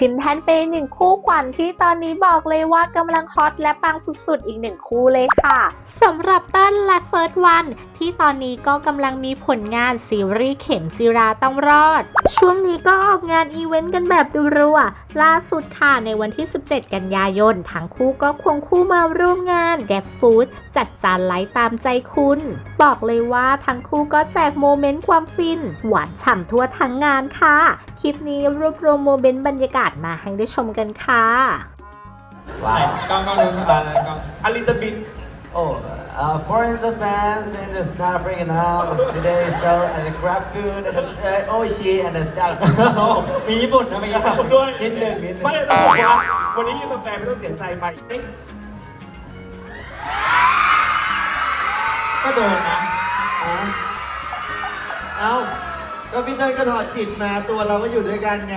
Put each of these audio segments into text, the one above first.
ขึ้นแทนเป็นหนึ่งคู่ขวัญที่ตอนนี้บอกเลยว่ากำลังฮอตและปังสุดๆ อีกหนึ่งคู่เลยค่ะสำหรับเต้นและเฟิร์สวันที่ตอนนี้ก็กำลังมีผลงานซีรีส์เข็มซีราต้องรอด ช่วงนี้ก็ออกงานอีเวนต์กันแบบรัวๆล่าสุดค่ะในวันที่ 17 กันยายนทั้งคู่ก็ควงคู่มาร่วมงานแก f ฟู้ดจัดจานไลฟ์ตามใจคุณ บอกเลยว่าทั้งคู่ก็แจกโมเมนต์ความฟิน หวานฉ่ำทั่วทั้งงานค่ะ คลิปนี้รวบรวมโมเมนต์บรรยากาศมาให้ได้ชมกันค่ะ Wow. กล้องกล้องหนึ่งตาเลยกล้อง A little bit Oh, uh, foreigners and fans in the Star freaking out today so and the grab food and the uh, oishi and the star มีญี่ปุ่นนะมีญี่ปุ่นด้วยนิดหนึ่งนิดหนึ่ง ไม่ได้ต้องบอกว่าวันนี้ยูทูบแฟนไม่ต้องเสียใจไปเอ๊ะก็โดนนะอะเอ้า ก็พี่เต้ยก็ถอดจิตมาตัวเราก็อยู่ด้วยกันไง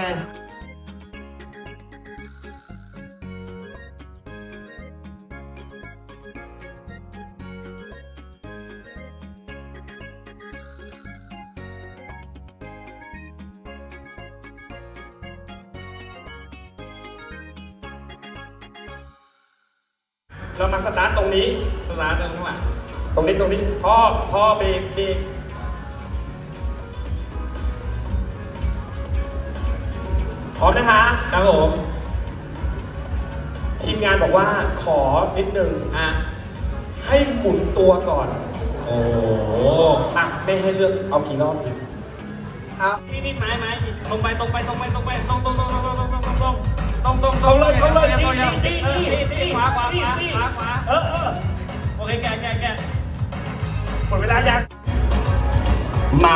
เรามาสตาร์ทตรงนี้สตาร์ทตรงข้างหลังตรงนี้ตรงนี้พ่อพ่อเบรกเบรกพร้อมนะคะครับผมทีมงานบอกว่าขอนิดนึงอะให้หมุนตัวก่อน โอ้โหอะไม่ให้เลือกเอากี่รอบดีเอานี่นี่ไม้ไม้ตรงไปตรงไปตรงไปตรงไปตรงตรงตรงตรงตรงตรงตรง ตรงตรงตรงตรงเอาเลยเอาเลยตรงนี่ตรงนี่นี่นี่นี่ขวาขวาขวานี่ขวาขวาเออเออโอเคแกะแกะแกะหมดเวลายังมา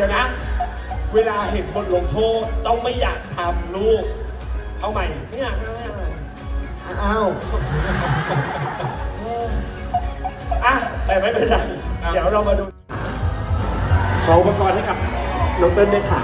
ดี๋ยวนะ เวลาเห็นบทลงโทษต้องไม่อยากทำลูกเอาใหม่ไม่อยากทำไม่อยากทำเอาอะแต่ไม่เป็นไร เดี๋ยวเรามาดู ขออุปกรณ์ให้กับน้องเติ้ลด้วยค่ะ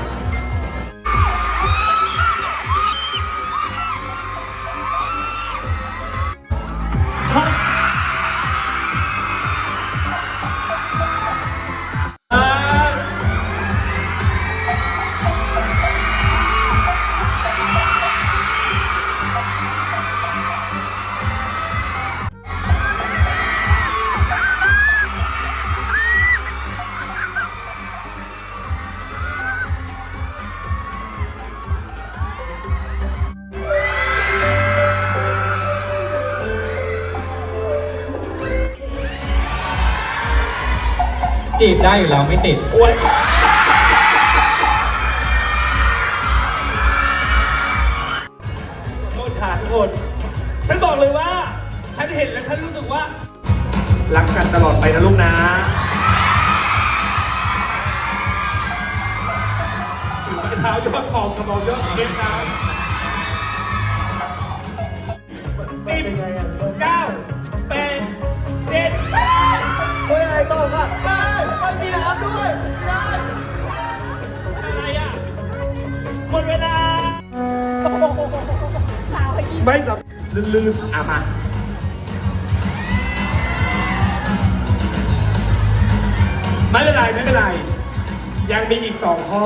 จีบได้อยู่แล้วไม่ติดโอ้ยขอโทษค่ะทุกคน ฉันบอกเลยว่า ฉันเห็นแล้วฉันรู้สึกว่า รักกันตลอดไปนะลูกนะถือไม้เท้ายอดทองกระบอกยอดเพชรนะ ไม่สำลืมๆอะมาไม่เป็นไรไม่เป็นไร ยังมีอีกสองข้อ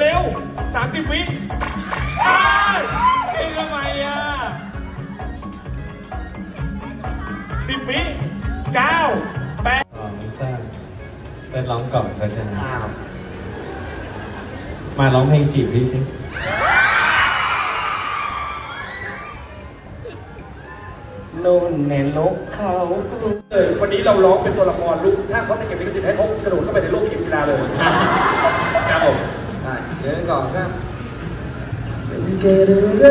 เร็วๆสามสิบวิอ้าวเองทำไมอะสิบวิเก้าแปดอ๋อไม่ทราบเป็นร้องก่อนเพราะฉะนั้นอ้าวมาร้องเพลงจีบพี่สินู่นในโลกเขาเลยวันนี้เราร้องเป็นตัวละครลูก ถ้าเขาจะเก็บลิขสิทธิ์ให้เขากระโดดเข้าไปในโลกเข็มจิราเลยครับผมได้ เดี๋ยวก่อนครับเกิดอะไร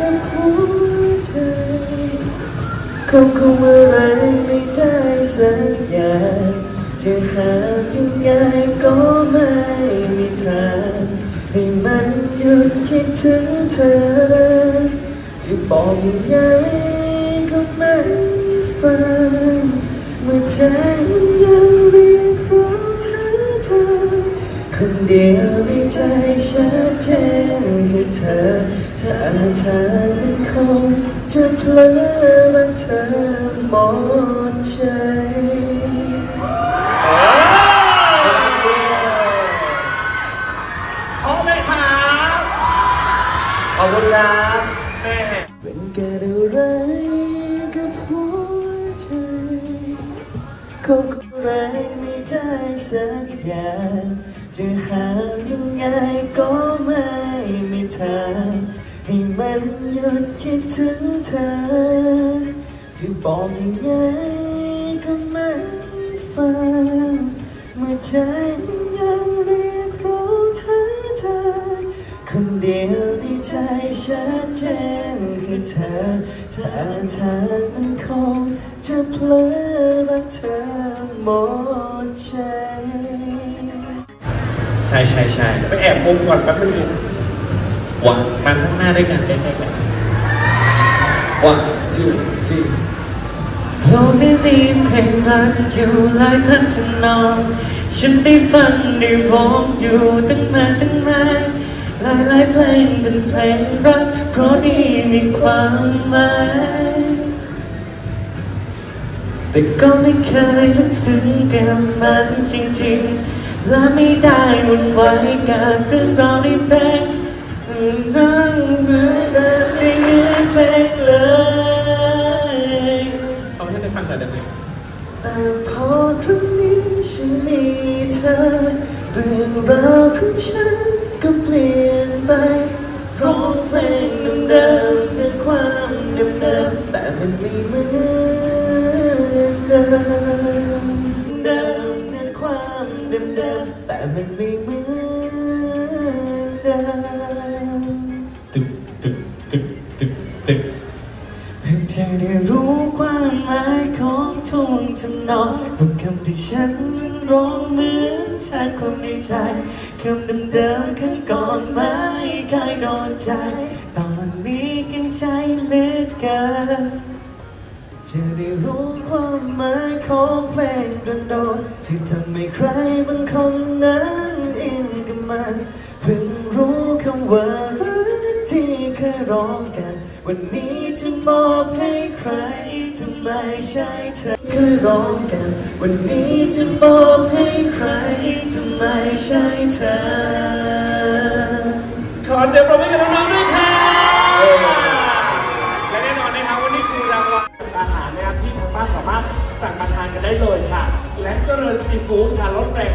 กับหัวใจคงคงอะไรไม่ได้สักอย่างจะหายังไงก็ไม่มีทางให้มันหยุดคิดถึงเธอ จะบอกยังไงก็ไม่ฟังเมื่อใจมันยัง คนเดียวในใจชัดเจนคือเธอ ถ้าเธอมันคงจะเพลอรักเธอหมดใจพร้อมไหมครับขอบคุณครับแม่เป็นเกิดอะไรกับหัวใจคงอะไรไม่ได้สักอย่าง จะหายังไงก็ไม่มีทางให้มันหยุดคิดถึงเธอ จะบอกยังไงก็ไม่ฟังเมื่อใจมันยังเรียกร้องหาเธอ คนเดียวในใจชัดเจนคือเธอถ้าเธอมันคงจะเพลอรักเธอหมดใจ ช่ใช่ใช่ไปแอบมุมก่อนแป๊บนึงหวังมาข้างหน้าด้วยกันใกล้ๆกันวันชื่อชื่อเราไม่มีเพลงรักอยู่หลายพันทำนองฉันได้ฟังได้ร้องอยู่ตั้งนานตั้งนานหลายหลายๆเพลงเป็นเพลงรักเพราะนี่มีความหมายแต่ก็ไม่เคยลึกซึ้งกับมันจริงๆ และไม่ได้วุ่นวายกับเรื่องราวในเพลงนั่งเหมือนแบบในเนื้อเพลงเลยเขาไม่ได้ฟังแต่เดิมแต่พอครั้งนี้ฉันมีเธอเรื่องราวของฉันก็เปลี่ยนไปร้องเพลงเดิมๆด้วยความเดิมๆแต่มันไม่เหมือน มันไม่เหมือนเดิมตึกตึกตึกตึกตึกเพื่อเธอได้รู้ความหมายของทุกทำนองทุกคำที่ฉันร้องเหมือนแทนความในใจคำเดิมๆข้งก่อนไม่เคยโดนใจ ตอนนี้กินใจเหลือเกิน จะได้รู้ความหมายของเพลงโดนที่ทำให้ใครบางคนนั้นอินกับมันเพิ่งรู้คำว่ารักที่เคยร้องกัน วันนี้จะมอบให้ใครทำไมใช่เธอเคยร้องกัน วันนี้จะมอบให้ใครทำไมใช่เธอ ขอเสียงปรบมือกับน้องๆด้วยค่ะางบ้านสามารถสั่งมาทานกันได้เลยค่ะ และเจริญซีฟู้ดค่ะลดแรง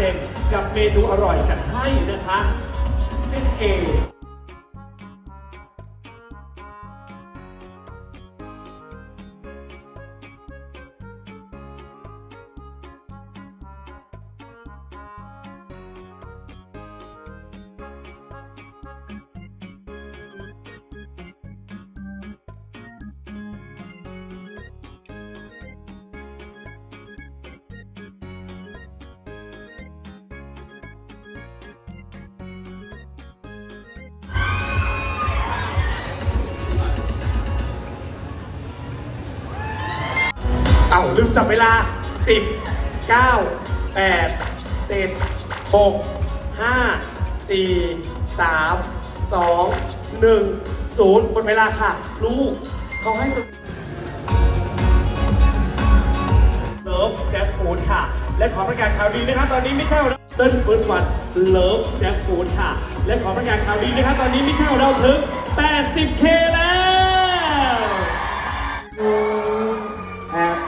50%กับเมนูอร่อยจัดให้นะคะสิ้นเอ เอ้าลืมจับเวลา 10 9 8 7 6 5 4 3 2 1 0หมดเวลาค่ะ ลูกเขาให้สุดเลิฟแกรฟูดค่ะ และขอประกาศข่าวดีนะครับ ตอนนี้ไมิเชลเราเติ้ลเฟิร์สวันเลิฟแกรฟูดค่ะ และขอประกาศข่าวดีนะครับ ตอนนี้ไมิเชลเราถึง 80K แล้ว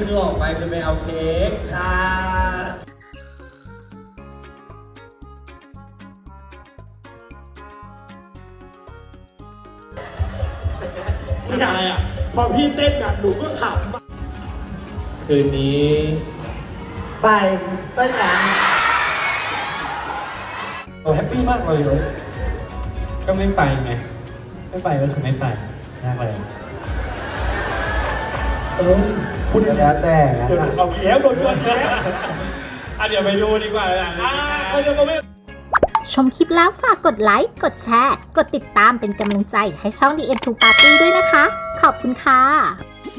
คือไปเอาเค้กชาอะไรอะ พอพี่เต้นอะหนูก็ขำอะคืนนี้ไปเต้นกันเราแฮปปี้มากเลยเลยก็ไม่ไปไงไม่ไปก็คือไม่ไปยากเลยเออ คุณก็แล้วแต่งั้นเดี๋ยวนะ เอาอีกแล้วโดนด้วยแล้วอะเดี๋ยวไปดูดีกว่าอะอ่าเขาจะมาไม่ชมคลิปแล้วฝากกดไลค์ กดแชร์ กดติดตามเป็นกำลังใจให้ช่อง The End to Party ด้วยนะคะ ขอบคุณค่ะ